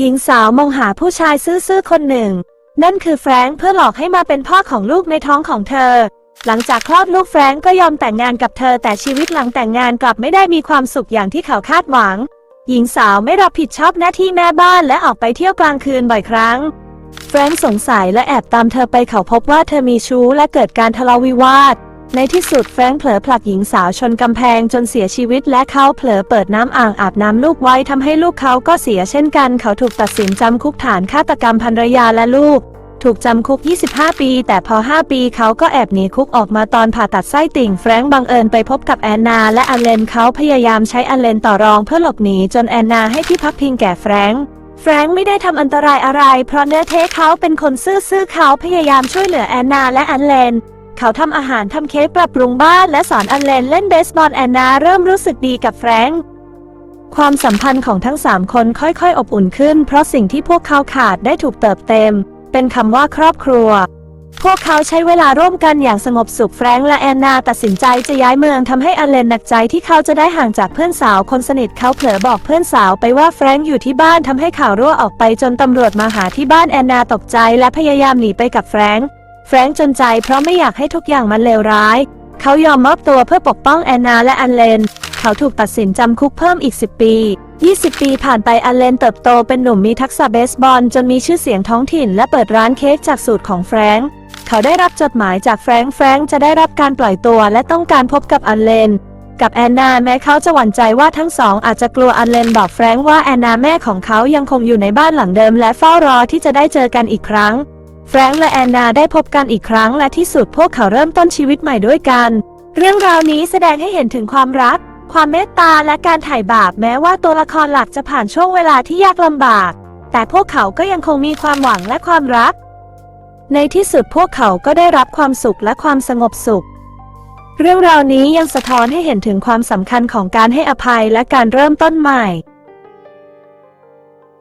หญิงสาวมองหาผู้ชายซื่อๆคนหนึ่ง นั่นคือแฟรงค์เพื่อหลอกให้มาเป็นพ่อของลูกในท้องของเธอ หลังจากคลอดลูกแฟรงค์ก็ยอมแต่งงานกับเธอ แต่ชีวิตหลังแต่งงานกลับไม่ได้มีความสุขอย่างที่เขาคาดหวัง หญิงสาวไม่รับผิดชอบหน้าที่แม่บ้านและออกไปเที่ยวกลางคืนบ่อยครั้ง แฟรงค์สงสัยและแอบตามเธอไปเขาพบว่าเธอมีชู้และเกิดการทะเลาะวิวาท ในที่สุดแฟรงค์เผลอผลักหญิงสาวชนกำแพงจนเสียชีวิตและเขาเผลอเปิดน้ำอ่างอาบน้ำลูกไว้ทำให้ลูกเขาก็เสียเช่นกัน เขาถูกตัดสินจำคุกฐานฆาตกรรมภรรยาและลูก ถูกจำคุก 25 ปี แต่พอ 5 ปีเขาก็แอบหนีคุกออกมาตอนผ่าตัดไส้ติ่งแฟรงค์บังเอิญไปพบกับแอนนา และอเลนเขาพยายามใช้อเลนต่อรองเพื่อหลบหนีจนแอนนาให้ที่พักพิงแก่แฟรงค์แฟรงค์ไม่ได้ทำอันตรายอะไร เพราะเนื้อเทเขาเป็นคนซื่อๆเขาพยายามช่วยเหลือแอนนาและอเลน เขาทำอาหารทำเค้กปรับปรุงบ้านและสอนอเลนเล่นเบสบอลแอนนาเริ่มรู้สึกดีกับแฟรงค์ความสัมพันธ์ของทั้งสามคนค่อยๆ อบอุ่นขึ้น เพราะสิ่งที่พวกเขาขาดได้ถูกเติบเต็ม เป็นคำว่าครอบครัว พวกเขาใช้เวลาร่วมกันอย่างสงบสุขแฟรงค์และแอนนาตัดสินใจจะย้ายเมืองทำให้อเลนหนักใจที่เขาจะได้ห่างจากเพื่อนสาวคนสนิทเขาเผลอบอกเพื่อนสาวไปว่าแฟรงค์อยู่ที่บ้านทำให้ข่าวรั่วออกไปจนตำรวจมาหาที่บ้านแอนนาตกใจและพยายามหนีไปกับแฟรงค์ แฟรงค์จนใจเพราะไม่อยากให้ทุกอย่างมันเลวร้าย เขายอมมอบตัวเพื่อปกป้องแอนนาและอันเลน เขาถูกตัดสินจำคุกเพิ่มอีก 10 ปี 20 ปีผ่านไปอันเลนเติบโตเป็นหนุ่มมีทักษะเบสบอลจนมีชื่อเสียงท้องถิ่นและเปิดร้านเค้กจากสูตรของแฟรงค์เขาได้รับจดหมายจากแฟรงค์แฟรงค์จะได้รับการปล่อยตัวและต้องการพบกับอันเลนกับแอนนาแม้เขาจะหวั่นใจว่าทั้งสองอาจจะกลัวอันเลนบอกแฟรงค์ว่าแอนนาแม่ของเขายังคงอยู่ในบ้านหลังเดิมและเฝ้ารอที่จะได้เจอกันอีกครั้ง แฟรงค์และแอนนาได้พบกันอีกครั้งและที่สุดพวกเขาเริ่มต้นชีวิตใหม่ด้วยกัน เรื่องราวนี้แสดงให้เห็นถึงความรัก ความเมตตาและการถ่ายบาปแม้ว่าตัวละครหลักจะผ่านช่วงเวลาที่ยากลำบาก แต่พวกเขาก็ยังคงมีความหวังและความรัก ในที่สุดพวกเขาก็ได้รับความสุขและความสงบสุข เรื่องราวนี้ยังสะท้อนให้เห็นถึงความสำคัญของการให้อภัยและการเริ่มต้นใหม่